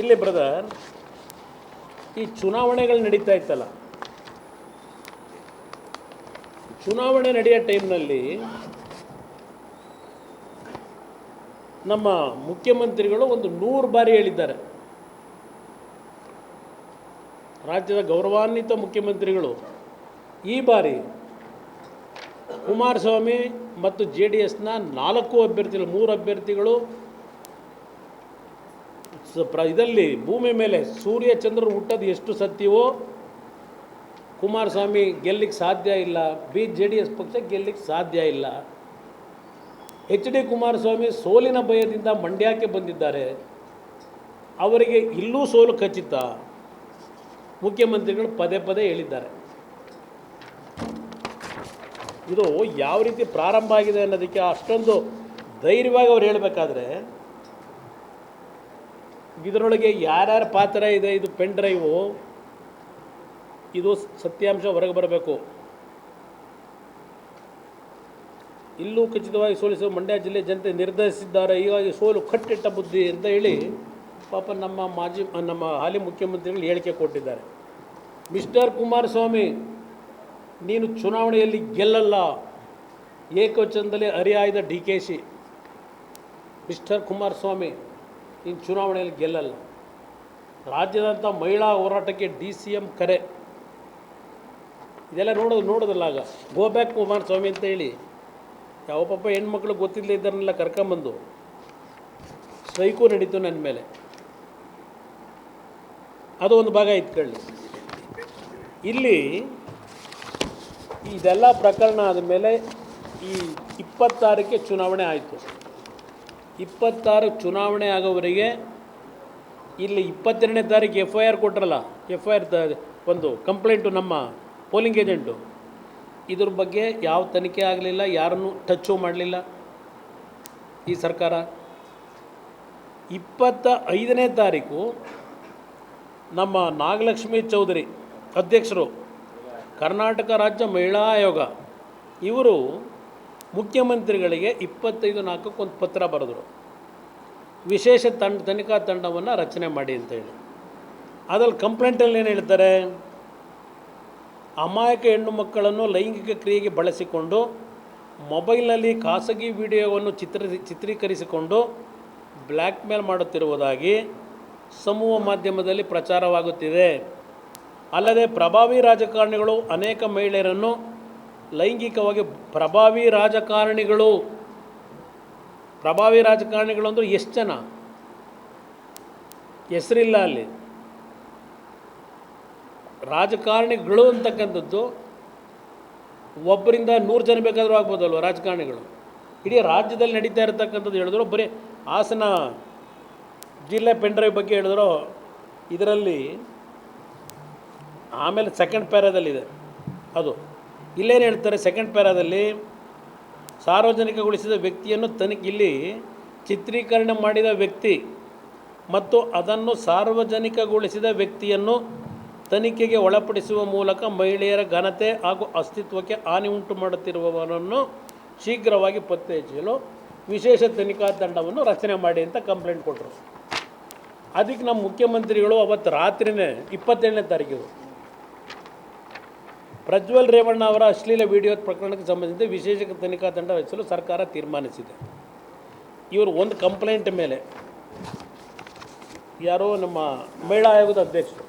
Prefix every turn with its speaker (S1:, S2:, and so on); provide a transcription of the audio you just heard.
S1: ಇಲ್ಲಿ ಬ್ರದರ್ ಈ ಚುನಾವಣೆಗಳು ನಡೀತಾ ಇತ್ತಲ್ಲ. ಚುನಾವಣೆ ನಡೆಯೋ ಟೈಮ್ನಲ್ಲಿ ನಮ್ಮ ಮುಖ್ಯಮಂತ್ರಿಗಳು ಒಂದು ನೂರು ಬಾರಿ ಹೇಳಿದ್ದಾರೆ. ರಾಜ್ಯದ ಗೌರವಾನ್ವಿತ ಮುಖ್ಯಮಂತ್ರಿಗಳು ಈ ಬಾರಿ ಕುಮಾರಸ್ವಾಮಿ ಮತ್ತು ಜೆ ಡಿ ಎಸ್ನ ನಾಲ್ಕು ಅಭ್ಯರ್ಥಿಗಳು, ಮೂರು ಅಭ್ಯರ್ಥಿಗಳು ಪ್ರ ಇದರಲ್ಲಿ ಭೂಮಿ ಮೇಲೆ ಸೂರ್ಯ ಚಂದ್ರರು ಹುಟ್ಟೋದು ಎಷ್ಟು ಸತ್ಯವೋ, ಕುಮಾರಸ್ವಾಮಿ ಗೆಲ್ಲಿಕ್ಕೆ ಸಾಧ್ಯ ಇಲ್ಲ, ಬಿ ಜೆ ಡಿ ಎಸ್ ಪಕ್ಷ ಗೆಲ್ಲಿಕ್ಕೆ ಸಾಧ್ಯ ಇಲ್ಲ. ಎಚ್ ಡಿ ಕುಮಾರಸ್ವಾಮಿ ಸೋಲಿನ ಭಯದಿಂದ ಮಂಡ್ಯಕ್ಕೆ ಬಂದಿದ್ದಾರೆ. ಅವರಿಗೆ ಇಲ್ಲೂ ಸೋಲು ಖಚಿತ. ಮುಖ್ಯಮಂತ್ರಿಗಳು ಪದೇ ಪದೇ ಹೇಳಿದ್ದಾರೆ. ಇದು ಯಾವ ರೀತಿ ಪ್ರಾರಂಭ ಆಗಿದೆ ಅನ್ನೋದಕ್ಕೆ ಅಷ್ಟೊಂದು ಧೈರ್ಯವಾಗಿ ಅವ್ರು ಹೇಳಬೇಕಾದ್ರೆ ಇದರೊಳಗೆ ಯಾರ್ಯಾರ ಪಾತ್ರ ಇದೆ, ಇದು ಪೆನ್ ಡ್ರೈವು ಇದು ಸತ್ಯಾಂಶ ಹೊರಗೆ ಬರಬೇಕು. ಇಲ್ಲೂ ಖಚಿತವಾಗಿ ಸೋಲಿಸುವ ಮಂಡ್ಯ ಜಿಲ್ಲೆ ಜನತೆ ನಿರ್ಧರಿಸಿದ್ದಾರೆ. ಹೀಗಾಗಿ ಸೋಲು ಕಟ್ಟಿಟ್ಟ ಬುದ್ಧಿ ಅಂತ ಹೇಳಿ ಪಾಪ ನಮ್ಮ ಮಾಜಿ, ನಮ್ಮ ಹಾಲಿ ಮುಖ್ಯಮಂತ್ರಿಗಳು ಹೇಳಿಕೆ ಕೊಟ್ಟಿದ್ದಾರೆ. ಮಿಸ್ಟರ್ ಕುಮಾರಸ್ವಾಮಿ, ನೀನು ಚುನಾವಣೆಯಲ್ಲಿ ಗೆಲ್ಲಲ್ಲ. ಏಕವಚನದಲ್ಲಿ ಹರಿಯಾಯ್ದ ಡಿ ಕೆ ಶಿ. ಮಿಸ್ಟರ್ ಕುಮಾರಸ್ವಾಮಿ ನೀನು ಚುನಾವಣೆಯಲ್ಲಿ ಗೆಲ್ಲಲ್ಲ. ರಾಜ್ಯದಂಥ ಮಹಿಳಾ ಹೋರಾಟಕ್ಕೆ ಡಿ ಸಿ ಎಂ ಕರೆ. ಇದೆಲ್ಲ ನೋಡೋದು, ನೋಡೋದಲ್ಲ ಆಗ. ಗೋ ಬ್ಯಾಕ್ ಕುಮಾರಸ್ವಾಮಿ ಅಂತ ಹೇಳಿ. ಯಾವ ಪಾಪ ಹೆಣ್ಮಕ್ಳು ಗೊತ್ತಿಲ್ಲದೆ ಇದ್ದಾರನ್ನೆಲ್ಲ ಕರ್ಕೊಂಬಂದು. ಸ್ಟ್ರೈಕು ನಡೀತು ನನ್ನ ಮೇಲೆ. ಅದು ಒಂದು ಭಾಗ ಇಟ್ಕೊಳ್ಳಿ ಇಲ್ಲಿ ಇದೆಲ್ಲ ಪ್ರಕರಣ ಆದಮೇಲೆ ಈ ಇಪ್ಪತ್ತಾರಕ್ಕೆ ಚುನಾವಣೆ ಆಯಿತು. ಇಪ್ಪತ್ತಾರು ಚುನಾವಣೆ ಆಗೋವರೆಗೆ ಇಲ್ಲಿ ಇಪ್ಪತ್ತೆರಡನೇ ತಾರೀಕು ಎಫ್ ಐ ಆರ್ ಕೊಟ್ರಲ್ಲ ಎಫ್ ಐ ಆರ್ ತ ಒಂದು ಕಂಪ್ಲೇಂಟು ನಮ್ಮ ಪೋಲಿಂಗ್ ಏಜೆಂಟು ಇದ್ರ ಬಗ್ಗೆ ಯಾವ ತನಿಖೆ ಆಗಲಿಲ್ಲ, ಯಾರನ್ನು ಟಚ್ಚು ಮಾಡಲಿಲ್ಲ ಈ ಸರ್ಕಾರ. ಇಪ್ಪತ್ತ ಐದನೇ ತಾರೀಕು ನಮ್ಮ ನಾಗಲಕ್ಷ್ಮಿ ಚೌಧರಿ ಅಧ್ಯಕ್ಷರು, ಕರ್ನಾಟಕ ರಾಜ್ಯ ಮಹಿಳಾ ಆಯೋಗ, ಇವರು ಮುಖ್ಯಮಂತ್ರಿಗಳಿಗೆ ಇಪ್ಪತ್ತೈದು ನಾಲ್ಕಕ್ಕೆ ಒಂದು ಪತ್ರ ಬರೆದರು. ವಿಶೇಷ ತಂಡ, ತನಿಖಾ ತಂಡವನ್ನು ರಚನೆ ಮಾಡಿ ಅಂತ ಹೇಳಿ. ಅದ್ರಲ್ಲಿ ಕಂಪ್ಲೇಂಟಲ್ಲಿ ಏನು ಹೇಳ್ತಾರೆ? ಅಮಾಯಕ ಹೆಣ್ಣು ಮಕ್ಕಳನ್ನು ಲೈಂಗಿಕ ಕ್ರಿಯೆಗೆ ಬಳಸಿಕೊಂಡು ಮೊಬೈಲ್ನಲ್ಲಿ ಖಾಸಗಿ ವಿಡಿಯೋವನ್ನು ಚಿತ್ರ, ಚಿತ್ರೀಕರಿಸಿಕೊಂಡು ಬ್ಲ್ಯಾಕ್ ಮೇಲ್ ಮಾಡುತ್ತಿರುವುದಾಗಿ ಸಮೂಹ ಮಾಧ್ಯಮದಲ್ಲಿ ಪ್ರಚಾರವಾಗುತ್ತಿದೆ. ಅಲ್ಲದೆ ಪ್ರಭಾವಿ ರಾಜಕಾರಣಿಗಳು ಅನೇಕ ಮಹಿಳೆಯರನ್ನು ಲೈಂಗಿಕವಾಗಿ ಪ್ರಭಾವಿ ರಾಜಕಾರಣಿಗಳು ಪ್ರಭಾವಿ ರಾಜಕಾರಣಿಗಳು ಅಂದ್ರೆ ಎಷ್ಟು ಜನ? ಹೆಸರಿಲ್ಲ ಅಲ್ಲಿ. ರಾಜಕಾರಣಿಗಳು ಅಂತಕ್ಕಂಥದ್ದು ಒಬ್ಬರಿಂದ ನೂರು ಜನ ಬೇಕಾದರೂ ಆಗ್ಬೋದಲ್ವ ರಾಜಕಾರಣಿಗಳು? ಇಡೀ ರಾಜ್ಯದಲ್ಲಿ ನಡೀತಾ ಇರತಕ್ಕಂಥದ್ದು ಹೇಳಿದ್ರು, ಬರೀ ಹಾಸನ ಜಿಲ್ಲೆ ಪೆಂಡ್ರೈವ್ ಬಗ್ಗೆ ಹೇಳಿದ್ರು, ಇದರಲ್ಲಿ ಆಮೇಲೆ ಸೆಕೆಂಡ್ ಪ್ಯಾರಾದಲ್ಲಿದೆ ಅದು. ಇಲ್ಲೇನು ಹೇಳ್ತಾರೆ ಸೆಕೆಂಡ್ ಪ್ಯಾರಾದಲ್ಲಿ ಸಾರ್ವಜನಿಕಗೊಳಿಸಿದ ವ್ಯಕ್ತಿಯನ್ನು ತನಿಖೆ ಇಲ್ಲಿ ಚಿತ್ರೀಕರಣ ಮಾಡಿದ ವ್ಯಕ್ತಿ ಮತ್ತು ಅದನ್ನು ಸಾರ್ವಜನಿಕಗೊಳಿಸಿದ ವ್ಯಕ್ತಿಯನ್ನು ತನಿಖೆಗೆ ಒಳಪಡಿಸುವ ಮೂಲಕ ಮಹಿಳೆಯರ ಘನತೆ ಹಾಗೂ ಅಸ್ತಿತ್ವಕ್ಕೆ ಹಾನಿ ಉಂಟು ಮಾಡುತ್ತಿರುವವರನ್ನು ಶೀಘ್ರವಾಗಿ ಪತ್ತೆ ಹಚ್ಚಲು ವಿಶೇಷ ತನಿಖಾ ತಂಡವನ್ನು ರಚನೆ ಮಾಡಿ ಅಂತ ಕಂಪ್ಲೇಂಟ್ ಕೊಟ್ಟರು. ಅದಕ್ಕೆ ನಮ್ಮ ಮುಖ್ಯಮಂತ್ರಿಗಳು ಅವತ್ತು ರಾತ್ರಿನೇ ಇಪ್ಪತ್ತೇಳನೇ ತಾರೀಕಿಗೆ ಪ್ರಜ್ವಲ್ ರೇವಣ್ಣ ಅವರ ಅಶ್ಲೀಲ ವಿಡಿಯೋ ಪ್ರಕರಣಕ್ಕೆ ಸಂಬಂಧಿಸಿದ ವಿಶೇಷ ತನಿಖಾ ತಂಡ ರಚಿಸಲು ಸರ್ಕಾರ ತೀರ್ಮಾನಿಸಿದೆ. ಇವರು ಒಂದು ಕಂಪ್ಲೇಂಟ್ ಮೇಲೆ ಯಾರೋ ನಮ್ಮ ಮಹಿಳಾ ಆಯೋಗದ ಅಧ್ಯಕ್ಷರು